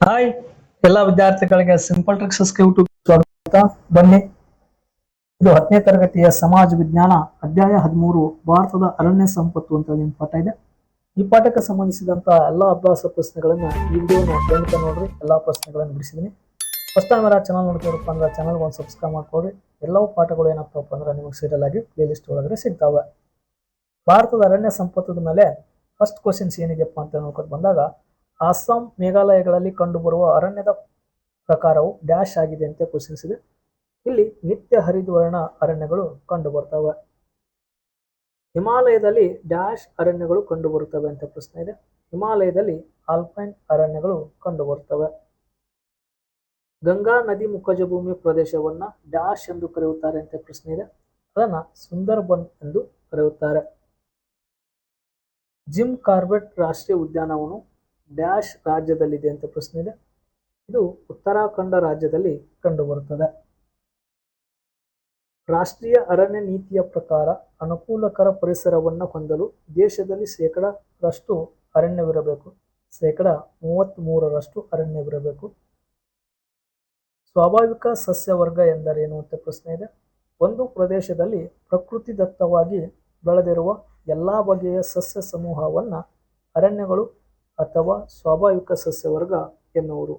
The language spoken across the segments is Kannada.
ಹಾಯ್ ಎಲ್ಲಾ ವಿದ್ಯಾರ್ಥಿಗಳಿಗೆ ಸಿಂಪಲ್ ಟ್ರಿಕ್ಸ್ ಯೂಟ್ಯೂಬ್ ಸ್ವಾಗತ. ಬನ್ನಿ. ಇದು ಹತ್ತನೇ ತರಗತಿಯ ಸಮಾಜ ವಿಜ್ಞಾನ ಅಧ್ಯಾಯ ಹದಿಮೂರು, ಭಾರತದ ಅರಣ್ಯ ಸಂಪತ್ತು ಅಂತ ಹೇಳಿ ಪಾಠ ಇದೆ. ಈ ಪಾಠಕ್ಕೆ ಸಂಬಂಧಿಸಿದಂತ ಎಲ್ಲಾ ಅಭ್ಯಾಸ ಪ್ರಶ್ನೆಗಳನ್ನ ಈ ತನಕ ನೋಡ್ರಿ. ಎಲ್ಲಾ ಪ್ರಶ್ನೆಗಳನ್ನು ಬಿಡಿಸಿದೀನಿ ಫಸ್ಟ್ ಟೈಮ್ ಯಾರು ಚಾನಲ್ ನೋಡ್ತಿರಪ್ಪ ಅಂದ್ರೆ ಚಾನಲ್ ಒಂದು ಸಬ್ಸ್ಕ್ರೈಬ್ ಮಾಡ್ಕೊಡ್ರಿ ಎಲ್ಲವೂ ಪಾಠಗಳು ಏನಾಗ್ತಾವಪ್ಪ ಅಂದ್ರೆ ನಿಮಗೆ ಸೀರಿಯಲ್ ಆಗಿ ಪ್ಲೇ ಲಿಸ್ಟ್ ಒಳಗಡೆ ಸಿಗ್ತಾವೆ. ಭಾರತದ ಅರಣ್ಯ ಸಂಪತ್ತದ ಮೇಲೆ ಫಸ್ಟ್ ಕ್ವಶನ್ಸ್ ಏನಿದೆಯಪ್ಪ ಅಂತ ನೋಡ್ಕೊಂಡು ಬಂದಾಗ ಅಸ್ಸಾಂ ಮೇಘಾಲಯಗಳಲ್ಲಿ ಕಂಡುಬರುವ ಅರಣ್ಯದ ಪ್ರಕಾರವು ಡ್ಯಾಶ್ ಆಗಿದೆ ಅಂತ ಪ್ರಶ್ನಿಸಿದೆ. ಇಲ್ಲಿ ನಿತ್ಯ ಹರಿದ್ವರ್ಣ ಅರಣ್ಯಗಳು ಕಂಡು ಬರ್ತವೆ ಹಿಮಾಲಯದಲ್ಲಿ ಡ್ಯಾಶ್ ಅರಣ್ಯಗಳು ಕಂಡುಬರುತ್ತವೆ ಅಂತ ಪ್ರಶ್ನೆ ಇದೆ. ಹಿಮಾಲಯದಲ್ಲಿ ಆಲ್ಪೈನ್ ಅರಣ್ಯಗಳು ಕಂಡುಬರುತ್ತವೆ ಗಂಗಾ ನದಿ ಮುಖಜ ಭೂಮಿ ಪ್ರದೇಶವನ್ನ ಡ್ಯಾಶ್ ಎಂದು ಕರೆಯುತ್ತಾರೆ ಅಂತ ಪ್ರಶ್ನೆ ಇದೆ. ಅದನ್ನ ಸುಂದರ್ಬನ್ ಎಂದು ಕರೆಯುತ್ತಾರೆ. ಜಿಮ್ ಕಾರ್ಬೆಟ್ ರಾಷ್ಟ್ರೀಯ ಉದ್ಯಾನವನು ಡ್ಯಾಶ್ ರಾಜ್ಯದಲ್ಲಿದೆ ಅಂತ ಪ್ರಶ್ನೆ ಇದೆ. ಇದು ಉತ್ತರಾಖಂಡ ರಾಜ್ಯದಲ್ಲಿ ಕಂಡುಬರುತ್ತದೆ. ರಾಷ್ಟ್ರೀಯ ಅರಣ್ಯ ನೀತಿಯ ಪ್ರಕಾರ ಅನುಕೂಲಕರ ಪರಿಸರವನ್ನು ಹೊಂದಲು ದೇಶದಲ್ಲಿ ಶೇಕಡರಷ್ಟು ಅರಣ್ಯವಿರಬೇಕು. ಶೇಕಡ ಮೂವತ್ತ್ ಮೂರರಷ್ಟು ಅರಣ್ಯವಿರಬೇಕು. ಸ್ವಾಭಾವಿಕ ಸಸ್ಯವರ್ಗ ಎಂದರೇನು ಅಂತ ಪ್ರಶ್ನೆ ಇದೆ. ಒಂದು ಪ್ರದೇಶದಲ್ಲಿ ಪ್ರಕೃತಿದತ್ತವಾಗಿ ಬೆಳೆದಿರುವ ಎಲ್ಲಾ ಬಗೆಯ ಸಸ್ಯ ಸಮೂಹವನ್ನ ಅರಣ್ಯಗಳು ಅಥವಾ ಸ್ವಾಭಾವಿಕ ಸಸ್ಯವರ್ಗ ಎನ್ನುವರು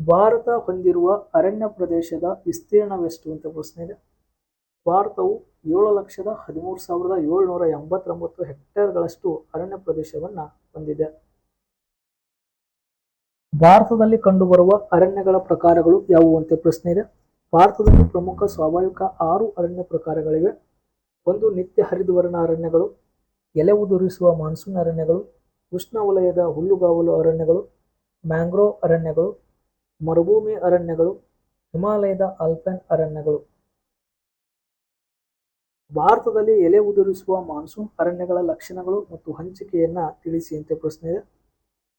ಭಾರತ ಹೊಂದಿರುವ ಅರಣ್ಯ ಪ್ರದೇಶದ ವಿಸ್ತೀರ್ಣವೆಷ್ಟು ಅಂತ ಪ್ರಶ್ನೆ ಇದೆ. ಭಾರತವು ಏಳು ಲಕ್ಷದ ಹದಿಮೂರು ಸಾವಿರದ ಏಳ್ನೂರ ಎಂಬತ್ತೊಂಬತ್ತು ಹೆಕ್ಟೇರ್ಗಳಷ್ಟು ಅರಣ್ಯ ಪ್ರದೇಶವನ್ನ ಹೊಂದಿದೆ. ಭಾರತದಲ್ಲಿ ಕಂಡುಬರುವ ಅರಣ್ಯಗಳ ಪ್ರಕಾರಗಳು ಯಾವುವು ಅಂತ ಪ್ರಶ್ನೆ ಇದೆ. ಭಾರತದಲ್ಲಿ ಪ್ರಮುಖ ಸ್ವಾಭಾವಿಕ ಆರು ಅರಣ್ಯ ಪ್ರಕಾರಗಳಿವೆ. ಒಂದು ನಿತ್ಯ ಹರಿದ್ವರ್ಣ ಅರಣ್ಯಗಳು ಎಲೆ ಉದುರಿಸುವ ಮಾನ್ಸೂನ್ ಅರಣ್ಯಗಳು ಉಷ್ಣವಲಯದ ಹುಲ್ಲುಗಾವಲು ಅರಣ್ಯಗಳು, ಮ್ಯಾಂಗ್ರೋವ್ ಅರಣ್ಯಗಳು, ಮರುಭೂಮಿ ಅರಣ್ಯಗಳು, ಹಿಮಾಲಯದ ಆಲ್ಪೈನ್ ಅರಣ್ಯಗಳು. ಭಾರತದಲ್ಲಿ ಎಲೆ ಉದುರಿಸುವ ಮಾನ್ಸೂನ್ ಅರಣ್ಯಗಳ ಲಕ್ಷಣಗಳು ಮತ್ತು ಹಂಚಿಕೆಯನ್ನ ತಿಳಿಸಿ ಅಂತ ಪ್ರಶ್ನೆ ಇದೆ.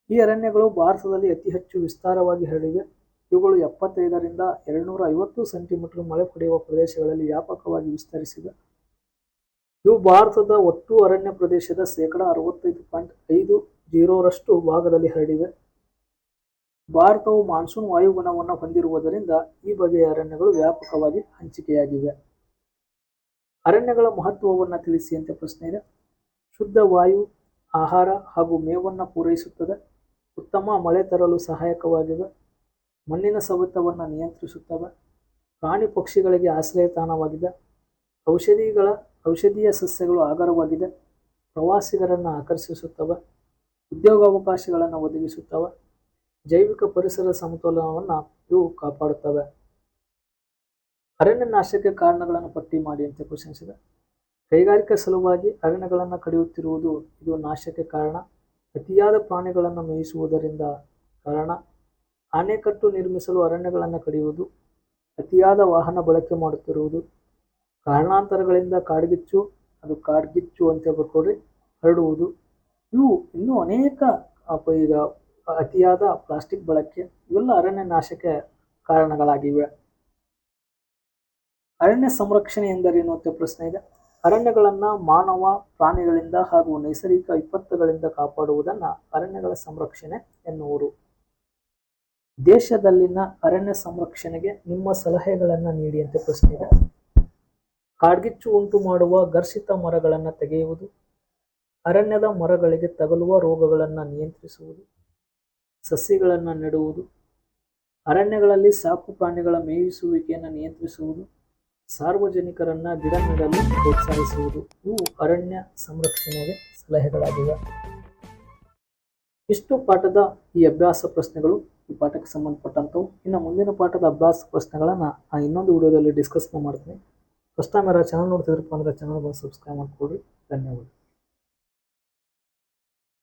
ಈ ಅರಣ್ಯಗಳು ಭಾರತದಲ್ಲಿ ಅತಿ ಹೆಚ್ಚು ವಿಸ್ತಾರವಾಗಿ ಹರಡಿವೆ. ಇವುಗಳು ಎಪ್ಪತ್ತೈದರಿಂದ ಎರಡುನೂರ ಐವತ್ತು ಸೆಂಟಿಮೀಟರ್ ಮಳೆ ಪಡೆಯುವ ಪ್ರದೇಶಗಳಲ್ಲಿ ವ್ಯಾಪಕವಾಗಿ ವಿಸ್ತರಿಸಿವೆ. ಇವು ಭಾರತದ ಒಟ್ಟು ಅರಣ್ಯ ಪ್ರದೇಶದ ಶೇಕಡ ಅರವತ್ತೈದು ಪಾಯಿಂಟ್ ಐದು ಜೀರೋರಷ್ಟು ಭಾಗದಲ್ಲಿ ಹರಡಿವೆ ಭಾರತವು ಮಾನ್ಸೂನ್ ವಾಯುಗುಣವನ್ನು ಹೊಂದಿರುವುದರಿಂದ ಈ ಬಗೆಯ ಅರಣ್ಯಗಳು ವ್ಯಾಪಕವಾಗಿ ಹಂಚಿಕೆಯಾಗಿವೆ. ಅರಣ್ಯಗಳ ಮಹತ್ವವನ್ನು ತಿಳಿಸಿ ಅಂತ ಪ್ರಶ್ನೆ ಇದೆ. ಶುದ್ಧ ವಾಯು, ಆಹಾರ ಹಾಗೂ ಮೇವನ್ನು ಪೂರೈಸುತ್ತದೆ. ಉತ್ತಮ ಮಳೆ ತರಲು ಸಹಾಯಕವಾಗಿವೆ. ಮಣ್ಣಿನ ಸವೆತವನ್ನು ನಿಯಂತ್ರಿಸುತ್ತವೆ. ಪ್ರಾಣಿ ಪಕ್ಷಿಗಳಿಗೆ ಆಶ್ರಯ ತಾಣವಾಗಿದೆ ಔಷಧಿಗಳ ಔಷಧೀಯ ಸಸ್ಯಗಳು ಆಧಾರವಾಗಿದೆ ಪ್ರವಾಸಿಗರನ್ನು ಆಕರ್ಷಿಸುತ್ತವೆ. ಉದ್ಯೋಗಾವಕಾಶಗಳನ್ನು ಒದಗಿಸುತ್ತವೆ. ಜೈವಿಕ ಪರಿಸರ ಸಮತೋಲನವನ್ನು ಇವು ಕಾಪಾಡುತ್ತವೆ. ಅರಣ್ಯ ನಾಶಕ್ಕೆ ಕಾರಣಗಳನ್ನು ಪಟ್ಟಿ ಮಾಡಿ ಅಂತ ಕ್ವಶನ್ಸ್ ಇದೆ ಕೈಗಾರಿಕಾ ಸಲುವಾಗಿ ಅರಣ್ಯಗಳನ್ನು ಕಡಿಯುತ್ತಿರುವುದು ಇದು ನಾಶಕ್ಕೆ ಕಾರಣ. ಅತಿಯಾದ ಪ್ರಾಣಿಗಳನ್ನು ಮೇಯಿಸುವುದರಿಂದ ಕಾರಣ. ಆಣೆಕಟ್ಟು ನಿರ್ಮಿಸಲು ಅರಣ್ಯಗಳನ್ನು ಕಡಿಯುವುದು. ಅತಿಯಾದ ವಾಹನ ಬಳಕೆ ಮಾಡುತ್ತಿರುವುದು. ಕಾರಣಾಂತರಗಳಿಂದ ಕಾಡ್ಗಿಚ್ಚು, ಅದು ಕಾಡ್ಗಿಚ್ಚು ಅಂತ ಬರ್ಕೊಡ್ರಿ ಹರಡುವುದು. ಇವು ಇನ್ನೂ ಅನೇಕ ಈಗ ಅತಿಯಾದ ಪ್ಲಾಸ್ಟಿಕ್ ಬಳಕೆ, ಇವೆಲ್ಲ ಅರಣ್ಯ ನಾಶಕ್ಕೆ ಕಾರಣಗಳಾಗಿವೆ. ಅರಣ್ಯ ಸಂರಕ್ಷಣೆ ಎಂದರೇನು ಅಂತ ಪ್ರಶ್ನೆ ಇದೆ. ಅರಣ್ಯಗಳನ್ನ ಮಾನವ ಪ್ರಾಣಿಗಳಿಂದ ಹಾಗೂ ನೈಸರ್ಗಿಕ ವಿಪತ್ತುಗಳಿಂದ ಕಾಪಾಡುವುದನ್ನ ಅರಣ್ಯಗಳ ಸಂರಕ್ಷಣೆ ಎನ್ನುವರು. ದೇಶದಲ್ಲಿನ ಅರಣ್ಯ ಸಂರಕ್ಷಣೆಗೆ ನಿಮ್ಮ ಸಲಹೆಗಳನ್ನು ನೀಡಿ ಅಂತ ಪ್ರಶ್ನೆ ಇದೆ. ಕಾಡ್ಗಿಚ್ಚು ಉಂಟು ಮಾಡುವ ಘರ್ಷಿತ ಮರಗಳನ್ನು ತೆಗೆಯುವುದು, ಅರಣ್ಯದ ಮರಗಳಿಗೆ ತಗಲುವ ರೋಗಗಳನ್ನು ನಿಯಂತ್ರಿಸುವುದು ಸಸ್ಯಗಳನ್ನು ನೆಡುವುದು, ಅರಣ್ಯಗಳಲ್ಲಿ ಸಾಕು ಪ್ರಾಣಿಗಳ ಮೇಯಿಸುವಿಕೆಯನ್ನು ನಿಯಂತ್ರಿಸುವುದು, ಸಾರ್ವಜನಿಕರನ್ನ ಗಿಡ ನೆಡಲು ಪ್ರೋತ್ಸಾಹಿಸುವುದು. ಇವು ಅರಣ್ಯ ಸಂರಕ್ಷಣೆಗೆ ಸಲಹೆಗಳಾಗಿವೆ. ಇಷ್ಟು ಪಾಠದ ಈ ಅಭ್ಯಾಸ ಪ್ರಶ್ನೆಗಳು. ಈ ಪಾಠಕ್ಕೆ ಸಂಬಂಧಪಟ್ಟಂಥವು ಇನ್ನು ಮುಂದಿನ ಪಾಠದ ಅಭ್ಯಾಸ ಪ್ರಶ್ನೆಗಳನ್ನು ನಾನು ಇನ್ನೊಂದು ವಿಡಿಯೋದಲ್ಲಿ ಡಿಸ್ಕಸ್ ಮಾಡ್ತೀನಿ. ಫಸ್ಟ್ ಟೈಮ್ ಯಾರು ಚಾನಲ್ ನೋಡ್ತಿದ್ರಪ್ಪ ಅಂದರೆ ಚಾನಲ್ ಬಂದು ಸಬ್ಸ್ಕ್ರೈಬ್ ಮಾಡ್ಕೊಳ್ರಿ ಧನ್ಯವಾದ